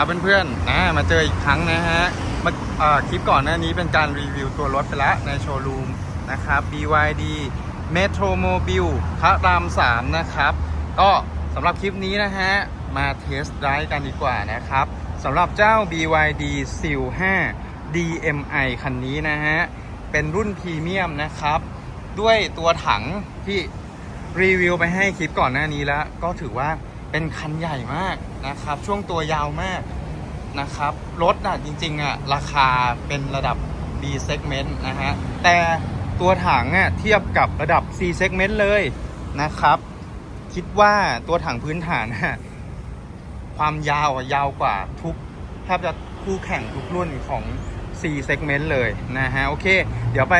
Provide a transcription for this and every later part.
ครับเพื่อนๆนะมาเจออีกครั้งนะฮะมาอ่อคลิปก่อนหน้านี้เป็นการรีวิวตัวรถไปแล้วในโชว์รูมนะครับ BYD Metromobile พระราม3นะครับ ก็สำหรับคลิปนี้นะฮะ มาเทสไดรฟ์กันดีกว่านะครับสำหรับเจ้า BYD Seal 5 DMI คันนี้นะฮะ เป็นรุ่นพรีเมียมนะครับ ด้วยตัวถังที่รีวิวไปให้คลิปก่อนหน้านี้แล้ว ก็ถือว่า เป็นคันใหญ่มากนะครับ ช่วงตัวยาวมากนะครับ รถอะจริงๆอะราคาเป็นระดับ B segment นะฮะ แต่ตัวถังอะเทียบกับระดับ C segment เลยนะครับ คิดว่าตัวถังพื้นฐานอะความยาวอะยาวกว่าทุกแทบจะคู่แข่งทุกรุ่นของ C segment เลยนะฮะ โอเค เดี๋ยวไป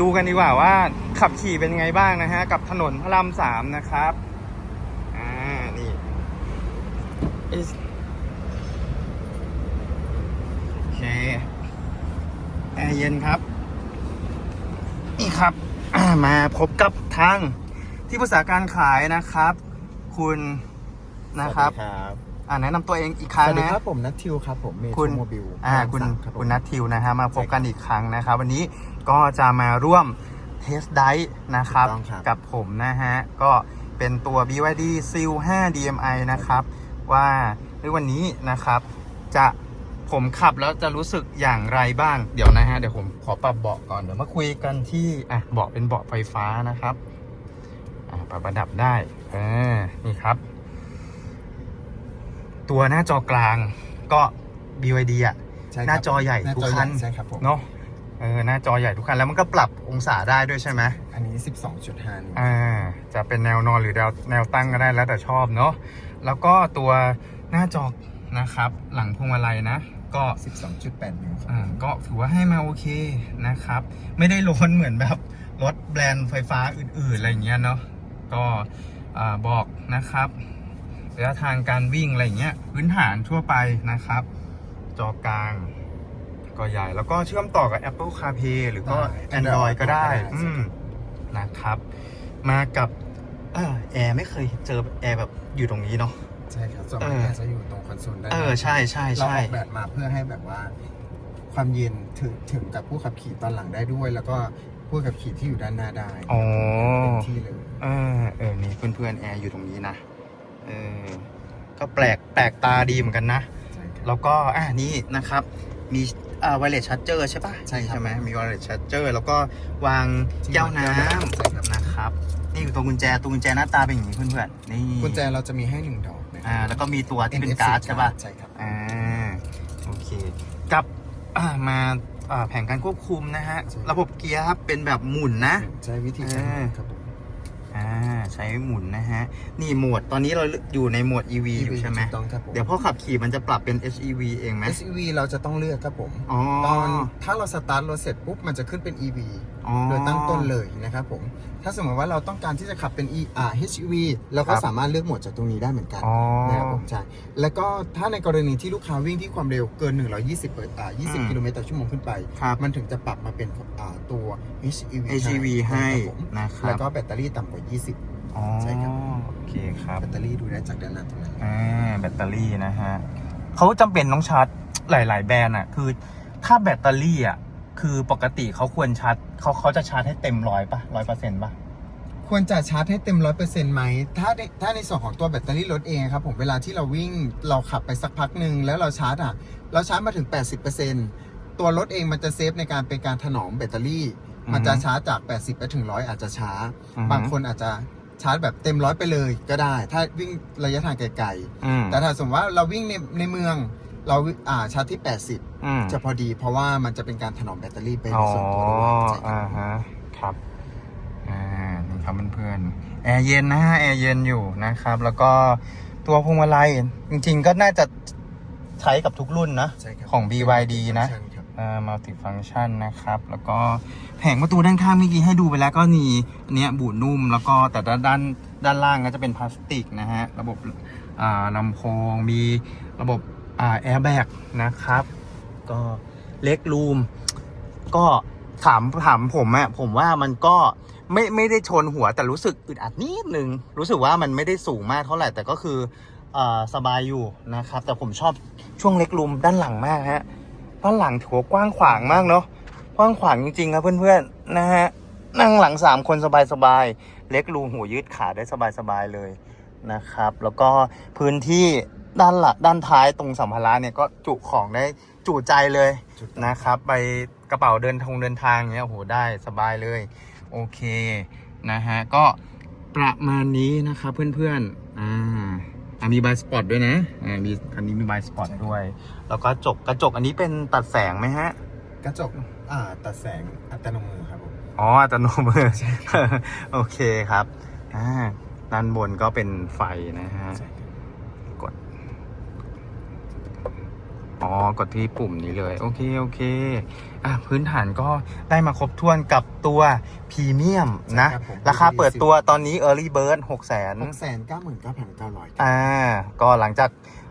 ดูกันดีกว่าว่าขับขี่เป็นไงบ้างนะฮะ กับถนนพระรามสามนะครับ อ่า นี่ เอ๊ะโอเค แอร์เย็นครับ นี่ครับอ่ามาพบกับทางที่ปรึกษาการขายนะครับ คุณนะครับ สวัสดีครับอ่าแนะนำตัวเองอีกคสรั้งวัสดีนะ ครับผมนัททิวครับผมเมโทคุณรโมบิลอ่าคุณ ครับผม คุณนัททิวนะฮะ มาพบกันอีกครั้งนะครับ วันนี้ก็จะมาร่วมเทสไดฟ์นะครับ ถูกต้องครับ กับผมนะฮะ ก็เป็นตัว BYD Seal 5 DMI นะครับ ว่าในวันนี้นะครับ จะผมขับแล้วจะรู้สึกอย่างไรบ้าง เดี๋ยวนะฮะ เดี๋ยวผมขอปรับเบาะก่อน เดี๋ยวมาคุยกันที่ อะ เบาะเป็นเบาะไฟฟ้านะครับ อ่าปรับระดับได้เออนี่ครับ ตัวหน้าจอกลางก็ BYD อะ ใช่ครับหน้าจอใหญ่น้าทุกจอคันใช่ครับผม เนาะเออหน้าจอใหญ่ทุกคัน แล้วมันก็ปรับองศาได้ด้วยใช่ไหม อันนี้ 12.5นิ้วอ่า จะเป็นแนวนอนหรือแนวแนวตั้งก็ได้แล้วแต่ชอบเนาะ แล้วก็ตัวหน้าจอนะครับ หลังพวงมาลัยนะ ก็ 12.8 นิ้วครับอ่าก็ถือว่าให้มาโอเคนะครับ ไม่ได้ล้นเหมือนแบบรถแบรนด์ไฟฟ้าอื่นๆ อะไรอย่างเงี้ยเนาะก็อ่าบอกนะครับระยะทางการวิ่งอะไรอย่างเงี้ยพื้นฐานทั่วไปนะครับ จอกลางก็ใหญ่ แล้วก็เชื่อมต่อกับ Apple CarPlay หรือก็ Android ก็ได้อืมนะครับ มากับ เออแอร์ไม่เคยเจอแอร์แบบอยู่ตรงนี้เนาะ ใช่ครับส่วนเอมากอเนี่ยจะอยู่ตรงคอนโซลด้านหเอน้าอใช่ใช่เราใช่ออกแบบมาเพื่อให้แบบว่า ความเย็นถึงถึงกับผู้ขับขี่ตอนหลังได้ด้วย แล้วก็ผู้ขับขี่ที่อยู่ด้านหน้าได้อ๋อ เต็มที่เลยเออเออนี่เพื่อนๆแอร์อยู่ตรงนี้นะเออก็แปลกแปลกตาดีเหมือนกันนะ ใช่ครับ แล้วก็อ่านี่นะครับ มีอ่าไวเลสชั r เจอร์ใช่ปะใช่ครับ ใช่ไหมมีไวเลสชั r เจอร์แล้วก็วางแก้วน้ใช่ครับำนะครับ นี่คือตัวกุญแจตัวกุญแจหน้าตาเป็นอย่างนี้เพื่อนๆนี่กุญแจเราจะมีให้หนึ่งดอกนะคอ่ารับแล้วก็มีตัวที่เป็น NFC การ์ดใช่ปะใช่ครับอ่าโอเคกับอ่ามาอ่าแผงการควบคุมนะฮะใช่ระบบเกียร์ครับเป็นแบบหมุนนะ ใช้วิธีการอ่าครับผมอ่า ใช้หมุนนะฮะ นี่โหมดตอนนี้เราอยู่ในโหมด EV อยู่ใช่ไหมถูกต้องครับผม เดี๋ยวพอขับขี่มันจะปรับเป็น HEV เองไหม SUV เราจะต้องเลือกครับผม อ๋อ ตอนถ้าเราสตาร์ทรถเสร็จปุ๊บมันจะขึ้นเป็น EV อ๋อ โดยตั้งต้นเลยนะครับผม ถ้าสมมติว่าเราต้องการที่จะขับเป็น E อ่า HEV เราก็ครับ สามารถเลือกโหมดจากตรงนี้ได้เหมือนกันอ๋อ นะครับผมใช่แล้วก็ถ้าในกรณีที่ลูกค้าวิ่งที่ความเร็วเกิน 120เปิดอ่าอืม 20 กิโลเมตรต่อชั่วโมงขึ้นไป ครับ มันถึงจะปรับมาเป็นอ่าตัว HEV HEV ให้ครับผมนะครับ แล้วก็แบตเตอรี่ต่ำกว่า 20 อ๋อใช่ครับโอเคครับแบตเตอรี่ดูได้จากด้านหน้าตรงนั้นอ่าแบตเตอรี่นะฮะเขาจำเป็นต้องชาร์จหลาย ๆ แบรนด์อะ คือถ้าแบตเตอรี่อะคือปกติเขาควรชาร์จเขาเขาจะชาร์จให้เต็มร้อยปะร้อยเปอร์เซ็นต์ปะควรจะชาร์จให้เต็มร้อยเปอร์เซ็นต์ไหม ถ้าในถ้าในส่วนของตัวแบตเตอรี่รถเองครับผมเวลาที่เราวิ่งเราขับไปสักพักหนึ่งแล้วเราชาร์จอะ เราชาร์จมาถึง 80%ตัวรถเองมันจะเซฟในการเป็นการถนอมแบตเตอรี่ มันจะชาร์จจาก 80 ไปถึง 100 อาจจะช้าอือฮึบางคนอาจจะ ชาร์จแบบเต็มร้อยไปเลยก็ได้ ถ้าวิ่งระยะทางไกลอืมๆแต่ถ้าสมมติว่าเราวิ่งในในเมืองเราอ่าชาร์จที่80อืมจะพอดี เพราะว่ามันจะเป็นการถนอมแบตเตอรี่ไปในอ๋อส่วนตัวด้วยใช่ครับ อ่าฮะ ครับ อ่า นี่ครับเพื่อนๆแอร์เย็นนะฮะ แอร์เย็นอยู่นะครับ แล้วก็ตัวพวงมาลัยจริงๆก็น่าจะใช้กับทุกรุ่นนะ ใช่ครับของ BYD นะใช่ครับอ่า มัลติฟังชันนะครับ แล้วก็แผงประตูด้านข้างเมื่อกี้ให้ดูไปแล้วก็มีเนี้ยบูดนุ่ม แล้วก็แต่ด้านด้านด้านล่างก็จะเป็นพลาสติกนะฮะ ระบบลำโพง มีระบบอแอร์แบกนะครับ ก็เล็กรูม ก็ถามถามผมอะผมว่ามันก็ไม่ไม่ได้ชนหัวแต่รู้สึกอึดอัดนิดนึง รู้สึกว่ามันไม่ได้สูงมากเท่าไหร่แต่ก็คืออสบายอยู่นะครับ แต่ผมชอบช่วงเล็กรูมด้านหลังมากฮะ ด้านหลังถือว่ากว้างขวางมากเนาะกว้างขวางจริงๆครับเพื่อนๆนะฮะนั่งหลังสามคนสบายๆเล็กรูมหูยืดขาได้สบายๆเลยนะครับ แล้วก็พื้นที่ด้านหลังด้านท้ายตรงสัมภาระเนี่ยก็จุของได้จุใจเลยนะครับ ไปกระเป๋าเดินทงเดินทางเนี้ยโอ้โหได้สบายเลย โอเคนะฮะก็ประมาณนี้นะครับเพื่อนๆอ่า อะมีบายสปอตด้วยนะอ่ามีคันนี้มีบายสปอตด้วย แล้วก็จกกระจกอันนี้เป็นตัดแสงไหมฮะ กระจกอ่าตัดแสงอัตโนมือครับผม อ๋ออัตโนมือ โอเคครับอ่าด้านบนก็เป็นไฟนะฮะ ใช่ครับ กด อ๋อ กดที่ปุ่มนี้เลย โอเค โอเค อะ พื้นฐานก็ได้มาครบถ้วนกับตัวพรีเมียมนะ ใช่ครับผม ราคาเปิดตัวตอนนี้ Early Bird 6 0 0 0 0หกแสนเก้าหมื่นเก้าพันเก้าร้อยอ่า ก็หลังจากอ่า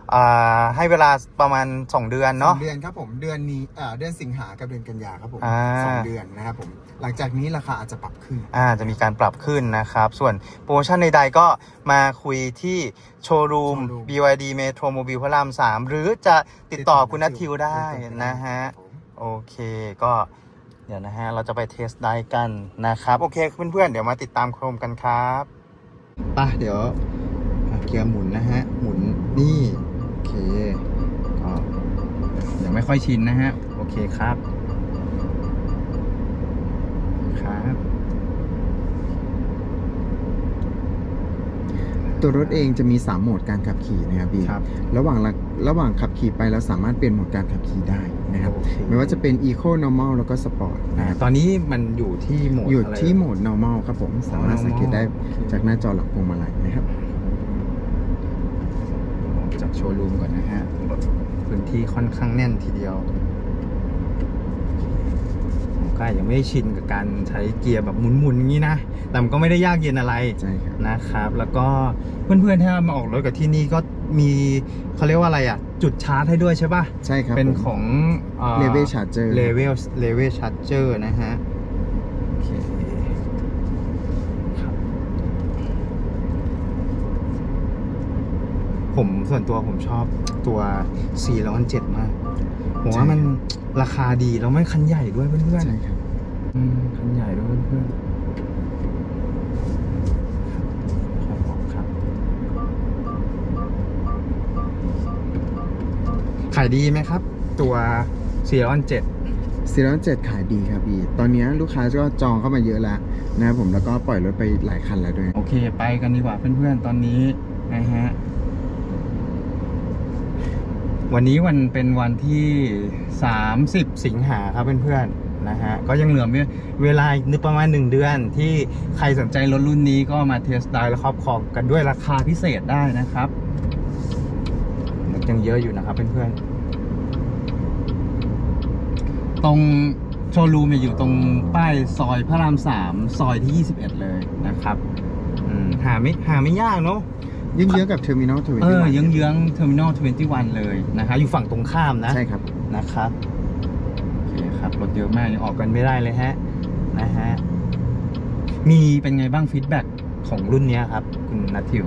ให้เวลาประมาณ 2 เดือนสอเนาะงเดือนครับผมเดือนนี้อ่าเดือนสิงหากับเดือนกันยาครับผมอ่า สองเดือนนะครับผมหลังจากนี้ราคาอาจจะปรับขึ้น อ่าจะมีการปรับขึ้นนะครับ ส่วนโปรโมชั่นใดๆก็มาคุยที่โชว์รูม Showroom BYD Metro Mobile พระราม 3 หรือจะติดต่อคุณนัททิวได้นะฮะผมโอเคก็เดี๋ยวนะฮะ เราจะไปเทสได้กันนะครับ โอเคเพื่อนๆ เดี๋ยวมาติดตามชมกันครับปะเดี๋ยวอะเกียร์หมุนนะฮะ หมุนนี่โอเคก็ ยังไม่ค่อยชินนะฮะ โอเคครับ ครับตัวรถเองจะมี 3 โหมดการขับขี่นะครับพี่ครับระหว่างระระหว่างขับขี่ไปเราสามารถเปลี่ยนโหมดการขับขี่ได้นะครับ โอเค ไม่ว่าจะเป็น Eco Normal แล้วก็ Sport อ่านะครับตอนนี้มันอยู่ที่โหมดอยู่ะไร ที่โหมด normal ครับผม สามารถสังเกตได้ normal จากหน้าจอหลังพวงมาลัยนะครับออกจากโชว์รูมก่อนนะฮะรถ พื้นที่ค่อนข้างแน่นทีเดียวผมก็ยังไม่ได้ชินกับการใช้เกียร์แบบหมุนๆอย่างนี้นะ แต่มันก็ไม่ได้ยากเย็นอะไรใช่ครับนะครับ แล้วก็เพื่อนๆที่มาออกรถกับที่นี่ก็มีเขาเรียกว่าอะไรอะ จุดชาร์จให้ด้วยใช่ป่ะ ใช่ครับ เป็นผมของ Level Charger เลเวลเลเวลชาร์เจอร์นะฮะ โอเคครับ ผมส่วนตัวผมชอบตัว 4 0 7 มาก ผมว่ามันราคาดีแล้วมันคันใหญ่ด้วยเพื่อนใช่ครับๆอืมคันใหญ่ด้วยเพื่อนๆครับผมครับขายดีไหมครับ ตัว4 0 7ซีรีส์เจ็ดขายดีครับพี่ ตอนนี้ลูกค้าก็จองเข้ามาเยอะแล้วนะครับผมแล้วก็ปล่อยรถไปหลายคันแล้วด้วย โอเค ไปกันดีกว่าเพื่อนๆ ตอนนี้นะฮะ วันนี้วันเป็นวันที่ 30 สิงหาครับเพื่อนๆนะฮะก็ยังเหลือเวลาอีกนึกประมาณ 1 เดือน ที่ใครสนใจรถรุ่นนี้ก็มาเทสได้และครอบครองกันด้วยราคาพิเศษได้นะครับยังเยอะอยู่นะครับเพื่อนๆตรงโชว์รูมอยู่ตรงป้ายซอยพระรามสามซอยที่ 21 เลยนะครับหาไม่หาไม่ยากเนาะ เยอะกับเทอร์มินอลทเวนเอตี้อเยื้องเยื้องเทอร์มินอลทเวนตี้วันเลยนะครับอยู่ฝั่งตรงข้ามนะใช่ครับ นะครับโอเคครับรถเยอะมากยังออกกันไม่ได้เลยฮะนะฮะมีเป็นไงบ้างฟีดแบ็กของรุ่นเนี้ยครับ คุณนัททิว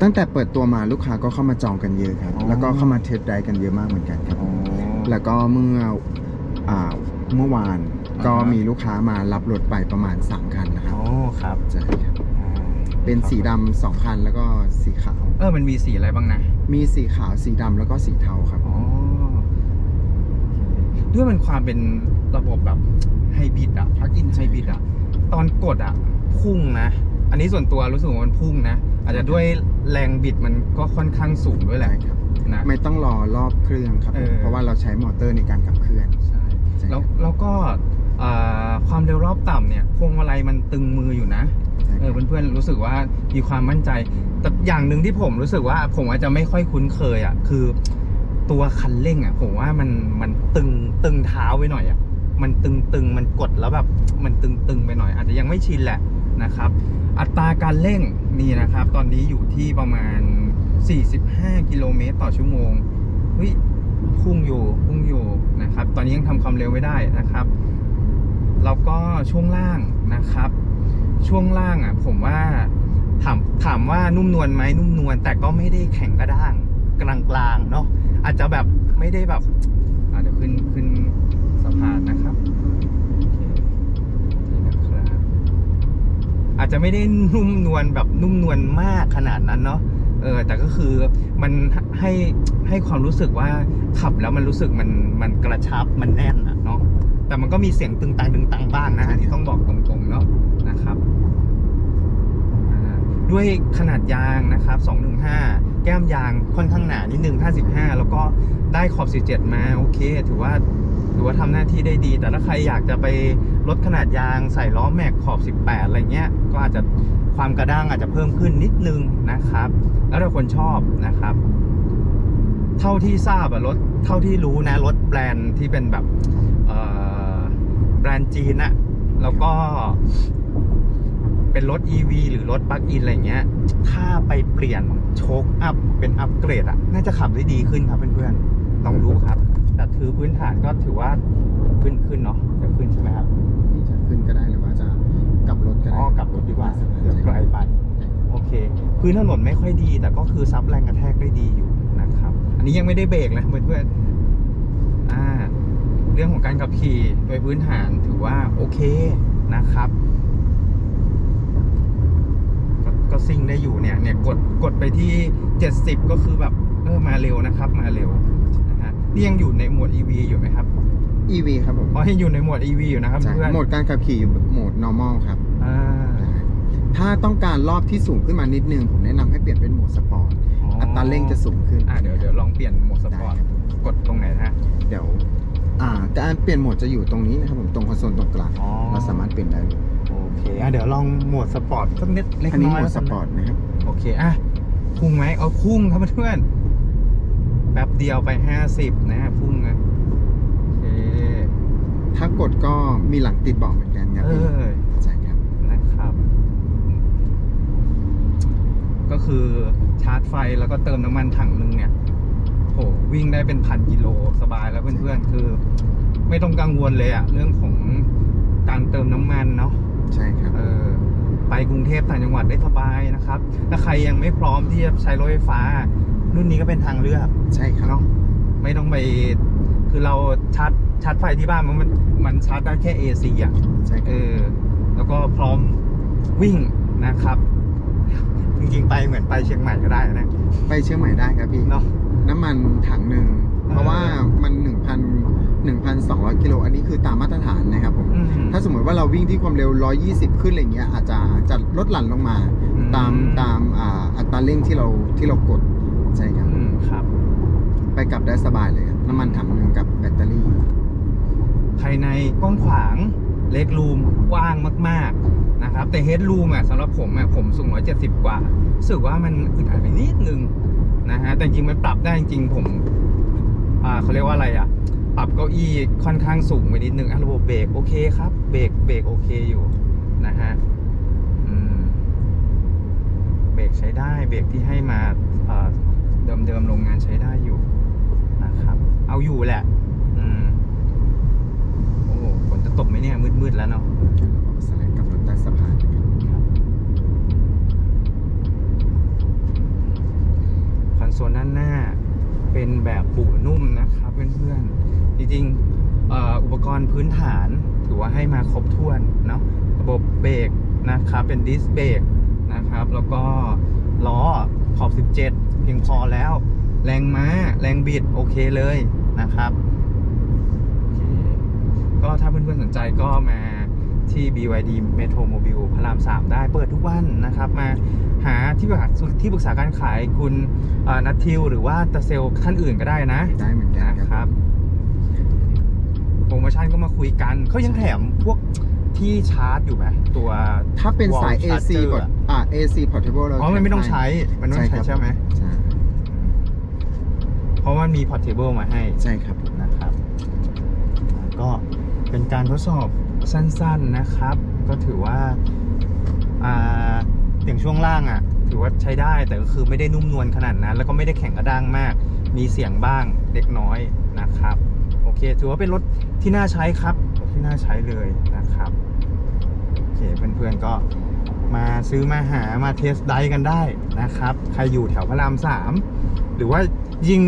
ตั้งแต่เปิดตัวมาลูกค้าก็เข้ามาจองกันเยอะครับ อ๋อ แล้วก็เข้ามาเทสไดรฟ์กันเยอะมากเหมือนกันครับ แล้วก็เมื่ออ่าเมื่อวานก็อ่าฮะมีลูกค้ามารับรถไปประมาณ 3 คันนะครับ โอ้ครับ ใช่ครับอ่า เป็นสีดำสองคันแล้วก็สีขาว เออมันมีสีอะไรบ้างนะ มีสีขาวสีดำแล้วก็สีเทาครับ อ๋อโอเคด้วยมันความเป็นระบบแบบไฮบริดอะพักอินไฮบริดอะตอนกดอะพุ่งนะ อันนี้ส่วนตัวรู้สึกว่ามันพุ่งนะ อาจจะด้วยแรงบิดมันก็ค่อนข้างสูงด้วยแหละใช่ครับนะไม่ต้องรอรอบเครื่องครับผมเออเพราะว่าเราใช้มอเตอร์ในการขับเคลื่อนใช่ใช่แล้วครับแล้วก็อ่าความเร็วรอบต่ำเนี่ยพวงมาลัยมันตึงมืออยู่นะใช่ เออเพื่อนๆรู้สึกว่ามีความมั่นใจ แต่อย่างหนึ่งที่ผมรู้สึกว่าผมอาจจะไม่ค่อยคุ้นเคยอะคือ ตัวคันเร่งอะ ผมว่ามันมันตึงตึงเท้าไว้หน่อยอะมันตึงตึงมันกดแล้วแบบมันตึงตึงไปหน่อย อาจจะยังไม่ชินแหละนะครับ อัตราการเร่งนี่นะครับ ตอนนี้อยู่ที่ประมาณ 45 กิโลเมตรต่อชั่วโมงเฮ้ยพุ่งอยู่พุ่งอยู่นะครับ ตอนนี้ยังทำความเร็วไม่ได้นะครับแล้วก็ช่วงล่างนะครับ ช่วงล่างอะ ผมว่าถามถามว่านุ่มนวลไหมนุ่มนวลแต่ก็ไม่ได้แข็งกระด้างกลางๆเนาะอาจจะแบบไม่ได้แบบเดี๋ยวขึ้นขึ้นสะพานนะครับโอเคนี่นะครับอาจจะไม่ได้นุ่มนวลแบบนุ่มนวลมากขนาดนั้นเนาะเออแต่ก็คือมันให้ให้ความรู้สึกว่าขับแล้วมันรู้สึกมันมันกระชับมันแน่น แต่มันก็มีเสียงตึงตังตึงตังบ้างนะอันนี้ต้องบอกตรงๆเนาะนะครับด้วยขนาดยางนะครับ 215 แก้มยางค่อนข้างหนานิดนึง 55 แล้วก็ได้ขอบ17มาโอเค ถือว่าถือว่าทำหน้าที่ได้ดี แต่ถ้าใครอยากจะไปลดขนาดยางใส่ล้อแม็กขอบ 18 อะไรเงี้ย ก็อาจจะความกระด้างอาจจะเพิ่มขึ้นนิดนึงนะครับ แล้วแต่คนชอบนะครับ เท่าที่ทราบอะรถเท่าที่รู้นะรถแบรนด์ที่เป็นแบบ รนด์จีนอะแล้วก็เป็นรถ EV หรือรถปลั๊กอินอะไรเงี้ย ถ้าไปเปลี่ยนโชคอัพเป็นอัพเกรดอะน่าจะขับได้ดีขึ้นครับเพื่อนๆต้องดูครับ แต่ถือพื้นฐานก็ถือว่าขึ้นขึ้นเนาะจะขึ้นใช่ไหมครับที่จะขึ้นก็ได้หรือว่าจะกลับรถก็อ๋ได้อกลับรถดีกว่าเดี๋ยวไกลไปใช่โอเค พื้นถนนไม่ค่อยดี แต่ก็คือซับแรงกระแทกได้ดีอยู่นะครับ อันนี้ยังไม่ได้เบรกเลยเพื่อนๆอ่าเรื่องของการขับขี่โดยพื้นฐานถือว่าโอเคนะครับก็ก็ซิ่งได้อยู่เนี่ยเนี่ยกดกดไปที่ 70 ก็คือแบบเออมาเร็วนะครับ มาเร็วนะฮะนี่ยังอยู่ในโหมด EV อยู่ไหมครับ EV ครับผมเพราะยังอยู่ในโหมด EV อยู่นะครับใช่เพื่อนโหมดการขับขี่อยู่โหมด normal ครับอ่าถ้าต้องการรอบที่สูงขึ้นมานิดนึง ผมแนะนำให้เปลี่ยนเป็นโหมดสปอร์ตอัตราเร่งจะสูงขึ้น อ่าเดี๋ยวเดี๋ยวลองเปลี่ยนโหมดสปอร์ตได้ครับ กดตรงไหนนะฮะ เดี๋ยว อ่าการเปลี่ยนโหมดจะอยู่ตรงนี้นะครับผมตรงคอนโซลตรงกลางอ๋อ เราสามารถเปลี่ยนได้เลยโอเคอะเดี๋ยวลองโหมดสปอร์ตสักนิดเล็กอันนี้น้อยโหมดแล้วสกันนะปอร์ตนะครับโอเคอะพุ่งไหมเอาพุ่งครับเพื่อนๆแป๊บเดียวไปห้าสิบนะฮะพุ่งนะโอเคถ้ากดก็มีหลังติดเบอกเหมือนกันครับเอพี่อ ใช่ครับ นะครับ ก็คือชาร์จไฟแล้วก็เติมน้ำมันถังหนึ่งเนี่ยโหวิ่งได้เป็นพันกิโลสบายแล้วเพื่อนๆ คือ ไม่ต้องกังวลเลยอะเรื่องของการเติมน้ำมันเนาะใช่ครับ เออไปกรุงเทพต่างจังหวัดได้สบายนะครับ ถ้าใครยังไม่พร้อมที่จะใช้รถไฟฟ้า รุ่นนี้ก็เป็นทางเลือกใช่ครับเนาะไม่ต้องไป คือเราชาร์จชาร์จไฟที่บ้านมันมันมันชาร์จได้แค่ AC อะใช่คเอรับอ แล้วก็พร้อมวิ่งนะครับ จริงๆ ไปเหมือนไปเชียงใหม่ก็ได้นะไปเชียงใหม่ได้ครับพี่ เนาะ น้ำมันถังหนึ่งเพราะว่ามัน 1,000 1,200 กิโลอันนี้คือตามมาตรฐานนะครับผม อืม ถ้าสมมติว่าเราวิ่งที่ความเร็ว 120 ขึ้นอะไรเงี้ยอาจจะจะลดหลั่นลงมา อืม ตามตามอ่าอัตราเร่งที่เราที่เรากดใช่ครับ อืมครับ ไปกลับได้สบายเลยครับน้ำมันถังหนึ่งกับแบตเตอรี่ ภายในกว้างขวางเล็กรูมกว้างมาก ๆ นะครับ แต่เฮดรูมอะสำหรับผมอะผมสูง 170 กว่ารู้สึกว่ามันอึดอัดไปนิดนึง นะฮะแต่จริงมันปรับได้จริงผมอ่าเขาเรียกว่าอะไรอะ ปรับเก้าอี้ค่อนข้างสูงไปนิดนึงอะระบบเบรกโอเคครับเบรกเบรกโอเคอยู่นะฮะเบรกใช้ได้เบรกที่ให้มาเดิมๆโรงงานใช้ได้อยู่นะครับ เอาอยู่แหละ อืมโอ้ฝนจะตกไหมเนี่ยมืดๆแล้วเนาะ สไลด์กลับรถใต้สะพานนะครับ คอนโซลด้านหน้าเป็นแบบปูนุ่มนะครับเพื่อนๆจริงๆอุปกรณ์พื้นฐานถือว่าให้มาครบถ้วนเนาะระบบเบรกนะครับเป็นดิสเบรกนะครับ แล้วก็ล้อขอบ 17 เพียงพอแล้ว แรงม้า แรงบิด โอเคเลยนะครับ ก็ถ้าเพื่อนๆสนใจก็มาที่ BYD Metro Mobile พระราม 3 ได้เปิดทุกวันนะครับมา หาที่ปรึกษาที่ปรึกษาการขายคุณเอ่อนัททิวหรือว่าตาเซลท่านอื่นก็ได้นะ ได้เหมือนกันนะคครัรับบโปรโมชั่นก็มาคุยกันเขายังแถมพวกที่ชาร์จอยู่ไหมตัวถ้าเป็นสาย Wall AC charger กดอ่า AC portable เราอ๋อมันไม่ต้องใช้ มันไม่ต้องใช้ครับใช่ไหมใช่เพราะมันมี portable มาให้ใช่ครับนะครับ ก็เป็นการทดสอบสั้น ๆนะครับ ก็ถือว่าอ่า เสียงช่วงล่างอะถือว่าใช้ได้แต่ก็คือไม่ได้นุ่มนวลขนาดนั้น แล้วก็ไม่ได้แข็งกระด้างมาก มีเสียงบ้างเล็กน้อยนะครับ โอเค ถือว่าเป็นรถที่น่าใช้ครับรถที่น่าใช้เลยนะครับโอเคเพื่อนๆก็มาซื้อมาหามาเทสไดรฟ์กันได้นะครับ ใครอยู่แถวพระรามสามหรือว่ายิง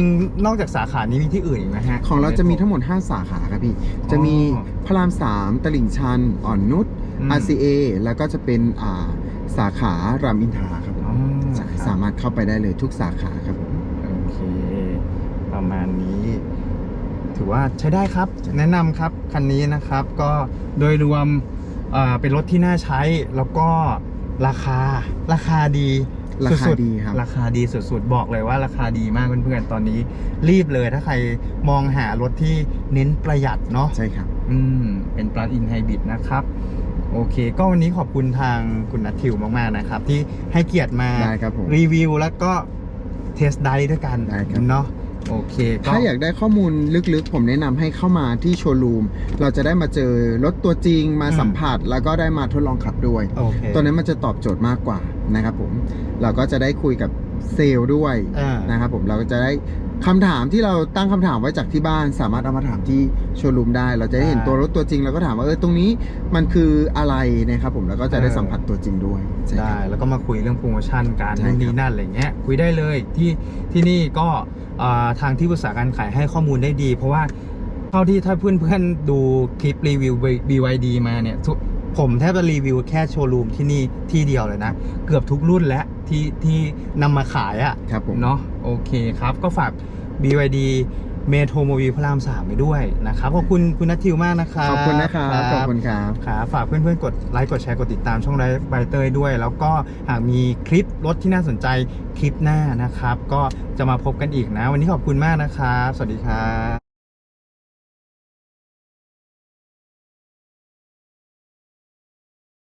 นอกจากสาขานี้มีที่อื่นอีกไหมฮะของเราจะมีทั้งหมด 5 สาขาครับพี่ จะมีอ๋อพระราม3ตลิ่งชัน อ่อนนุชอืม RCA แล้วก็จะเป็นอ่า สาขารามอินทราครับผมอ๋อใช่ครับสามารถเข้าไปได้เลยทุกสาขาครับผม โอเค ประมาณนี้ ถือว่าใช้ได้ครับ แนะนำครับคันนี้นะครับ ก็โดยรวมเอ่อเป็นรถที่น่าใช้แล้วก็ราคาราคาดีราคาสุๆดีครับ ราคาดีสุดๆ บอกเลยว่าราคาดีมากเพื่อนๆตอนนี้ รีบเลยถ้าใครมองหารถที่เน้นประหยัดเนาะ ใช่ครับ อืม เป็นปลั๊กอินไฮบริดนะครับ โอเค ก็วันนี้ขอบคุณทางคุณนัททิวมากๆนะครับ ที่ให้เกียรติมาได้ครับผมรีวิวแล้วก็เทสไดด้วยกันได้ครับ เนาะโอเคก็ถ้าอยากได้ข้อมูลลึกๆ ผมแนะนำให้เข้ามาที่โชว์รูม เราจะได้มาเจอรถตัวจริงมาอืมสัมผัส แล้วก็ได้มาทดลองขับด้วย โอเคตัวนั้นมันจะตอบโจทย์มากกว่านะครับผม เราก็จะได้คุยกับเซลล์ด้วยอ่านนะครับผมเราก็จะได้ คำถามที่เราตั้งคำถามไว้จากที่บ้าน สามารถเอามาถามที่โชว์รูมได้ เราจะได้เห็นตัวรถตัวจริงเราก็ถามว่าเออตรงนี้มันคืออะไรนะครับผมแล้วก็จะได้สัมผัสตัวจริงด้วยใช่คได้ รับ แล้วก็มาคุยเรื่องโปรโมชั่นการใช่นู่นครับนี่นั่นอะไรเงี้ยคุยได้เลยที่ที่นี่ก็อ่าทางที่ปรึกษาการขายให้ข้อมูลได้ดี เพราะว่าเท่าที่ถ้าเพื่อนๆดูคลิปรีวิว BYD มาเนี่ยทุก ผมแทบจะรีวิวแค่โชว์รูมที่นี่ที่เดียวเลยนะ เกือบทุกรุ่นแล้วที่ที่นำมาขายอะ่ะครับผมเนาะโอเคครับ ก็ฝาก BYD เมโทรโมบิลพระรามสามไปด้วยนะครับ ขอบคุณคุณนัททิวมากนะครับขอบคุณนะครับ ขอบคุณครับครับฝากเพื่อนๆ กดไลค์กดแชร์กดติดตามช่องไลฟ์ใบเตยด้วย แล้วก็หากมีคลิปรถที่น่าสนใจคลิปหน้านะครับ ก็จะมาพบกันอีกนะ วันนี้ขอบคุณมากนะครับ สวัสดีครับ